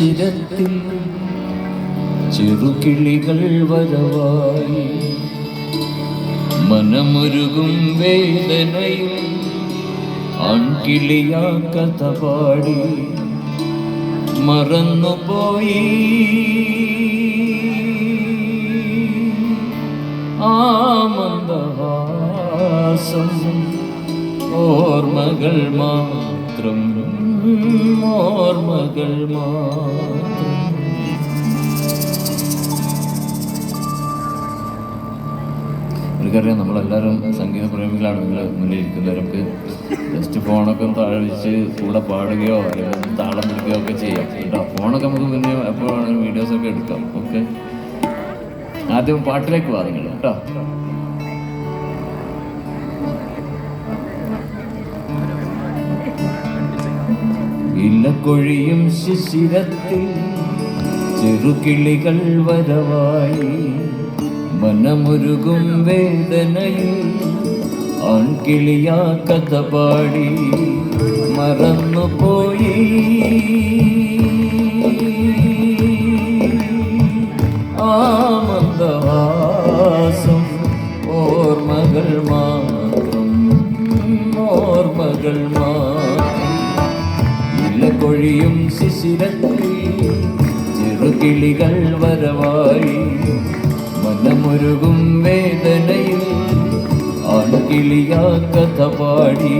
ശിശിരത്തിൽ ചെറുകിളികൾ വരവായി. മനമുരുകും വേദനയിൽ ആൺകിളിയാ കഥ പാടി. മറന്നുപോയി. ആ മന്ദഹാസം ഓർമ്മകൾ മാത്രം ഓർമ്മകൾ എനിക്കറിയാം നമ്മളെല്ലാവരും സംഗീത പ്രേമികളാണ് നിങ്ങൾ മുന്നിൽ ഇരിക്കുന്നവരൊക്കെ. ജസ്റ്റ് ഫോണൊക്കെ താഴെ വെച്ച് കൂടെ പാടുകയോ അല്ലെങ്കിൽ താളം പിടിക്കുകയോ ഒക്കെ ചെയ്യാം. കേട്ടോ? ഫോണൊക്കെ നമുക്ക് പിന്നെ എപ്പോഴാണെങ്കിലും വീഡിയോസൊക്കെ എടുക്കാം. ഓക്കെ? ആദ്യം പാട്ടിലേക്ക് വാ കേട്ടോ? ഇലക്കൊഴിയും ശിശിരത്തിൽ ചെറുകിളികൾ വരവായി മനമുരുകും വേദനയിൽ ആൺകിളിയാ കഥ പാടി മറന്നുപോയി. ഇലകൊഴിയും ശിശിരത്തിൽ ചെറുകിളികൾ വരവായി. മനമുരുകും വേദനയിൽ ആൺകിളിയാ കഥ പാടി.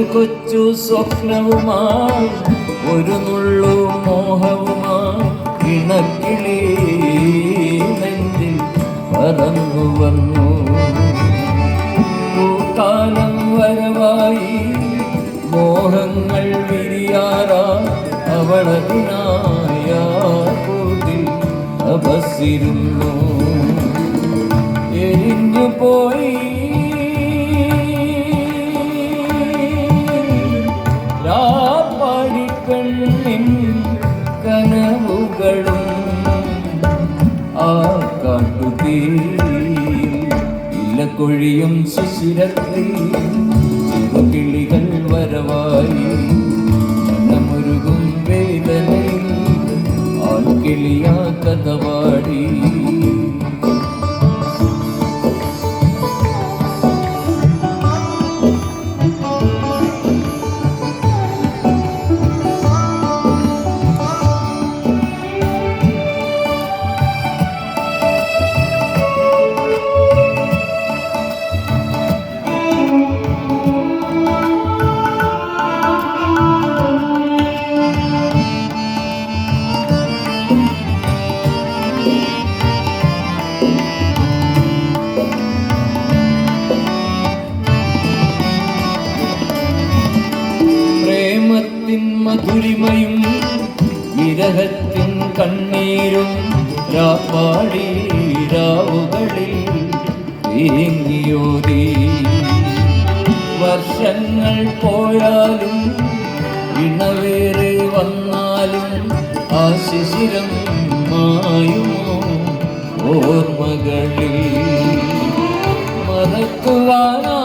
ഒരു കൊച്ചു സ്വപ്നവുമായി ഒരു നുള്ളു മോഹവുമായി ഇണക്കിളി നെഞ്ചിൽ പറന്നു വന്നു. പൂക്കാലം വരവായി മോഹങ്ങൾ വിരിയാറാ അവളതിനായ കൂട്ടിൽ തപസ്സിരുന്നു എരിഞ്ഞു പോയി കാട്ടുതീ ഇല്ലക്കൊഴിയും ശിശിരത്തിൽ ചെറുകിളികൾ വരവായി മനമുരുകും വേദനയിൽ ആൾക്കിളിയാ കഥ പാടി മധുരിമയും വിരഹത്തിൻ കണ്ണീരും രാപ്പാടി രാവുകളിൽ തേങ്ങിയോതി വർഷങ്ങൾ പോയാലും ഇണവേറെ വന്നാലും ആ ശിശിരം മായുമോ ഓർമ്മകളിൽ? മറക്കുവാനാകുമോ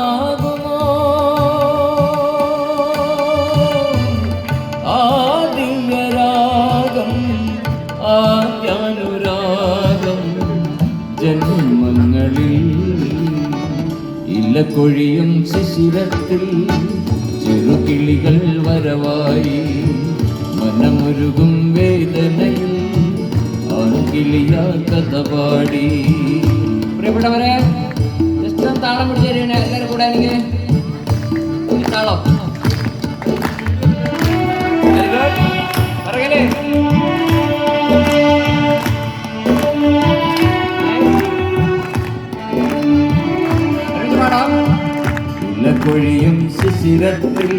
ജന്മങ്ങളിൽ ഇല്ലക്കൊഴിയും ശിശിരത്തിൽ ചെറുകിളികൾ വരവായി മനമുരുകും വേദനയിൽ ആൺകിളിയ കഥ പാടി. പ്രിയപ്പെട്ടവരെ ജസ്റ്റ് താളം പിടിച്ചു തരുവേ എല്ലാവരും കൂടെ എനിക്ക് താളം. ഇലക്കൊഴിയും ശിശിരത്തിൽ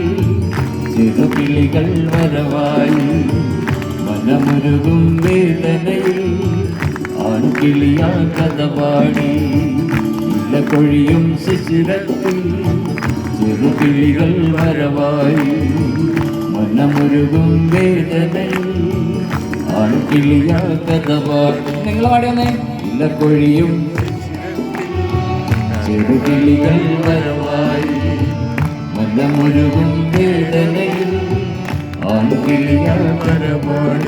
ചെറുകിളികൾ വരവായി. മനമുരുകും വേദനയിൽ ആൺകിളിയാ കഥ പാടി ഇല്ല കൊഴിയും ശിശിരത്തിൽ ചെറുകിളികൾ വരവായി. മനമുരുകും വേദനയിൽ ആൺകിളിയാ കഥ പാടി നിങ്ങൾ പാടിയെന്നേ. വന്നേ ഇല്ല കൊഴിയും ചെറുകിളികൾ വരവായി. ആൺകിളിയ പരപാടി